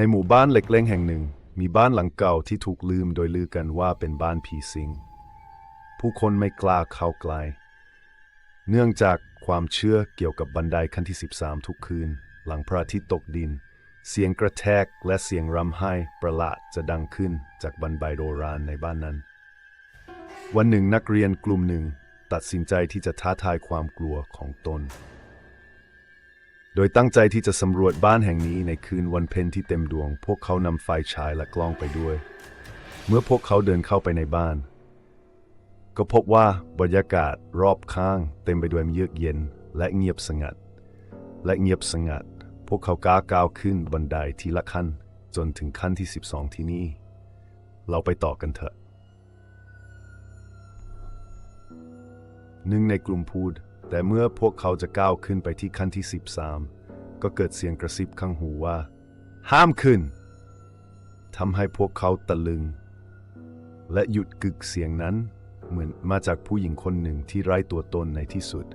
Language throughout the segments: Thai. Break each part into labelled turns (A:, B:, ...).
A: ในหมู่บ้านเล็กๆแห่งหนึ่ง มีบ้านหลังเก่าที่ถูกลืมโดยลือกันว่าเป็นบ้านผีสิง ผู้คนไม่กล้าเข้าใกล้เนื่องจากความเชื่อเกี่ยวกับบันไดขั้นที่ 13 ทุกคืน หลังพระอาทิตย์ตกดิน เสียงกระแทกและเสียงรำไห้ประหลาดจะดังขึ้นจากบันไดโบราณในบ้านนั้น วันหนึ่งนักเรียนกลุ่มหนึ่ง ตัดสินใจที่จะท้าทายความกลัวของตน โดยตั้งใจที่จะสำรวจบ้านแห่งนี้ในคืนวันเพ็ญที่เต็มดวง พวกเขานำไฟฉายและกล้องไปด้วย เมื่อพวกเขาเดินเข้าไปในบ้าน ก็พบว่าบรรยากาศรอบข้าง เต็มไปด้วยเยือกเย็นและเงียบสงัด และเงียบสงัด พวกเขาก้าวก้าวขึ้นบันไดทีละขั้น จนถึงขั้นที่ 12 ที่นี่ เราไปต่อกันเถอะหนึ่งในกลุ่มพูด แต่เมื่อพวกเขาจะก้าวขึ้นไปที่ขั้นที่ 13 ก็เกิดเสียงกระซิบข้างหูว่า ห้ามขึ้นทำให้พวกเขาตะลึง และหยุดกึกเสียงนั้น เหมือนมาจากผู้หญิงคนหนึ่งที่ไร้ตัวตนในที่สุด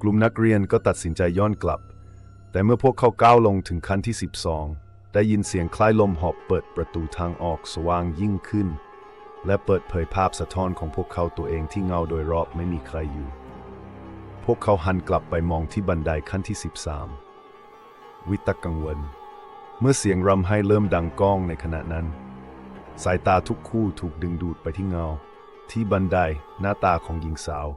A: กลุ่มนักเรียนก็ตัดสินใจย้อนกลับ แต่เมื่อพวกเขาก้าวลงถึงขั้นที่ 12 ได้ยินเสียงคล้ายลมหอบเปิดประตูทางออกสว่างยิ่งขึ้น และเปิดเผยภาพสะท้อนของพวกเขาตัวเองที่เงาโดยรอบไม่มีใครอยู่ วกเขาหันกลับไปมองที่บันไดขั้นที่ 13 วิตกกังวล เมื่อเสียงรำไห้เริ่มดังก้องในขณะนั้น สายตาทุกคู่ถูกดึงดูดไปที่เงา ที่บันไดหน้าตาของหญิงสาว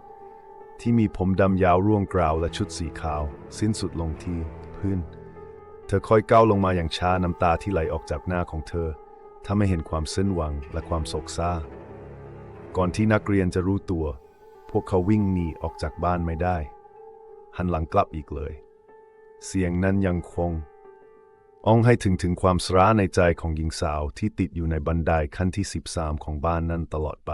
A: ที่มีผมดำยาวร่วงกราวและชุดสีขาว สิ้นสุดลงที่พื้น เธอค่อยก้าวลงมาอย่างช้าน้ำตาที่ไหลออกจากหน้าของเธอทำให้เห็นความเส้นหวังและความโศกเศร้าก่อนที่นักเรียนจะรู้ตัว พวกเขาวิ่งหนีออกจากบ้านไม่ได้ หันหลังกลับอีกเลย เสียงนั้นยังคงอองให้ถึงถึงความสร้าในใจของหญิงสาวที่ติดอยู่ในบันไดขั้นที่ 13 ของบ้านนั้นตลอดไป